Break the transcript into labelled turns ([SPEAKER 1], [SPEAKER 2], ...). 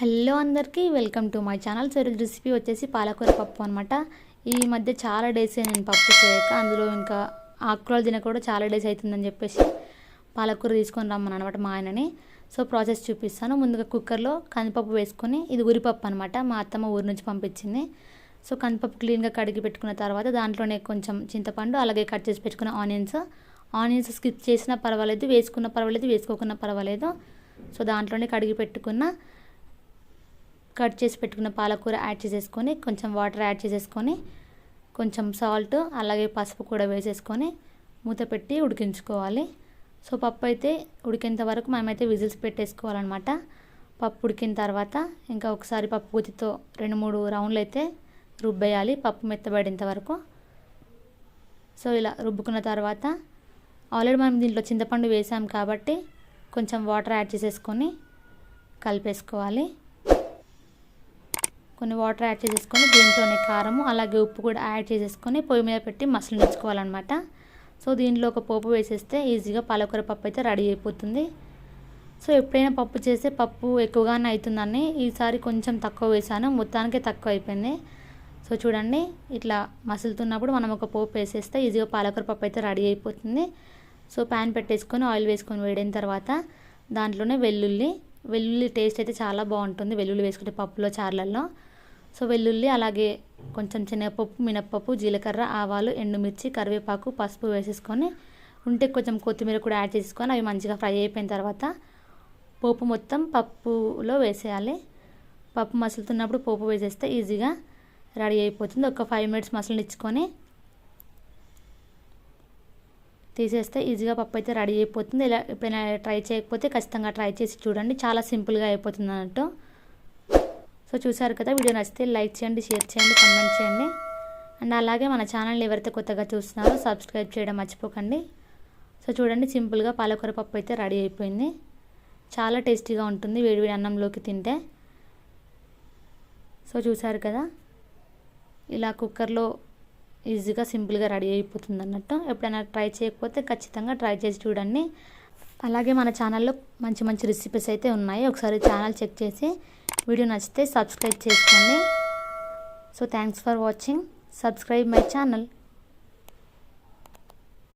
[SPEAKER 1] Hello అందరికీ welcome to my channel. So ఈరోజు recipe వచ్చేసి పాలకూర పప్పు అనమాట ఈ మధ్య చాలా డేస్ నేను పప్పు చేయక. అందులో ఇంకా ఆకుకూరలు తిన కూడా చాలా డేస్ అవుతుందని చెప్పేసి పాలకూర తీసుకొని రమ్మను అనమాట మా ఆయనని. సో ప్రాసెస్ చూపిస్తాను. ముందుగా కుక్కర్లో కందిపప్పు వేసుకొని ఇది ఉరిపప్పు అనమాట మా అత్తమ్మ ఊరి నుంచి పంపించింది. సో కందిపప్పు క్లీన్గా కడిగి పెట్టుకున్న తర్వాత దాంట్లోనే కొంచెం చింతపండు అలాగే కట్ చేసి పెట్టుకున్న ఆనియన్స్. ఆనియన్స్ స్కిప్ చేసినా పర్వాలేదు వేసుకున్న పర్వాలేదు వేసుకోకున్నా పర్వాలేదు. సో దాంట్లోనే కడిగి పెట్టుకున్న కట్ చేసి పెట్టుకున్న పాలకూర యాడ్ చేసేసుకొని కొంచెం వాటర్ యాడ్ చేసేసుకొని కొంచెం సాల్ట్ అలాగే పసుపు కూడా వేసేసుకొని మూత పెట్టి ఉడికించుకోవాలి. సో పప్పు అయితే ఉడికేంత వరకు మనమైతే విజిల్స్ పెట్టేసుకోవాలన్నమాట. పప్పు ఉడికిన తర్వాత ఇంకా ఒకసారి పప్పు గుత్తితో రెండు మూడు రౌండ్లు అయితే రుబ్బేయాలి పప్పు మెత్తబడేంత వరకు. సో ఇలా రుబ్బుకున్న తర్వాత ఆల్రెడీ మనం దీంట్లో చింతపండు వేసాం కాబట్టి కొంచెం వాటర్ యాడ్ చేసేసుకొని కలిపేసుకోవాలి. కొన్ని వాటర్ యాడ్ చేసేసుకొని దీంట్లోనే కారము అలాగే ఉప్పు కూడా యాడ్ చేసేసుకొని పొయ్యి మీద పెట్టి మసలించుకోవాలన్నమాట సో దీంట్లో ఒక పోపు వేసేస్తే ఈజీగా పాలకూర పప్పు అయితే రెడీ అయిపోతుంది. సో ఎప్పుడైనా పప్పు చేస్తే పప్పు ఎక్కువగానే అవుతుందని ఈసారి కొంచెం తక్కువ వేసాను మొత్తానికే తక్కువ అయిపోయింది. సో చూడండి ఇట్లా మసులుతున్నప్పుడు మనం ఒక పోపు వేసేస్తే ఈజీగా పాలకూర పప్పు అయితే రెడీ అయిపోతుంది. సో ప్యాన్ పెట్టేసుకొని ఆయిల్ వేసుకొని వేడిన తర్వాత దాంట్లోనే వెల్లుల్లి వెల్లుల్లి టేస్ట్ అయితే చాలా బాగుంటుంది వెల్లుల్లి వేసుకుంటే పప్పులో చార్లల్లో సో వెల్లుల్లి అలాగే కొంచెం శనగపప్పు మినప్పప్పు జీలకర్ర ఆవాలు ఎండుమిర్చి కరివేపాకు పసుపు వేసేసుకొని ఉంటే కొంచెం కొత్తిమీర కూడా యాడ్ చేసుకొని అవి మంచిగా ఫ్రై అయిపోయిన తర్వాత పోపు మొత్తం పప్పులో వేసేయాలి. పప్పు మసులుతున్నప్పుడు పోపు వేసేస్తే ఈజీగా రెడీ అయిపోతుంది. ఒక ఫైవ్ మినిట్స్ మసలనిచ్చుకొని తీసేస్తే ఈజీగా పప్పు అయితే రెడీ అయిపోతుంది. ఇలా ఎప్పుడైనా ట్రై చేయకపోతే ఖచ్చితంగా ట్రై చేసి చూడండి. చాలా సింపుల్గా అయిపోతుంది అన్నట్టు. సో చూసారు కదా వీడియో నచ్చితే లైక్ చేయండి షేర్ చేయండి కమెంట్ చేయండి. అండ్ అలాగే మన ఛానల్ని ఎవరైతే కొత్తగా చూస్తున్నారో సబ్స్క్రైబ్ చేయడం మర్చిపోకండి. సో చూడండి సింపుల్గా పాలకూర పప్పు అయితే రెడీ అయిపోయింది. చాలా టేస్టీగా ఉంటుంది వేడివేడి అన్నంలోకి తింటే. సో చూసారు కదా ఇలా కుక్కర్లో ఈజీగా సింపుల్గా రెడీ అయిపోతుంది అన్నట్టు. ఎప్పుడైనా ట్రై చేయకపోతే ఖచ్చితంగా ట్రై చేసి చూడండి. అలాగే మన ఛానల్లో మంచి మంచి రెసిపీస్ అయితే ఉన్నాయి. ఒకసారి ఛానల్ చెక్ చేసి వీడియో నచ్చితే సబ్స్క్రైబ్ చేసుకోండి. So thanks for watching subscribe my channel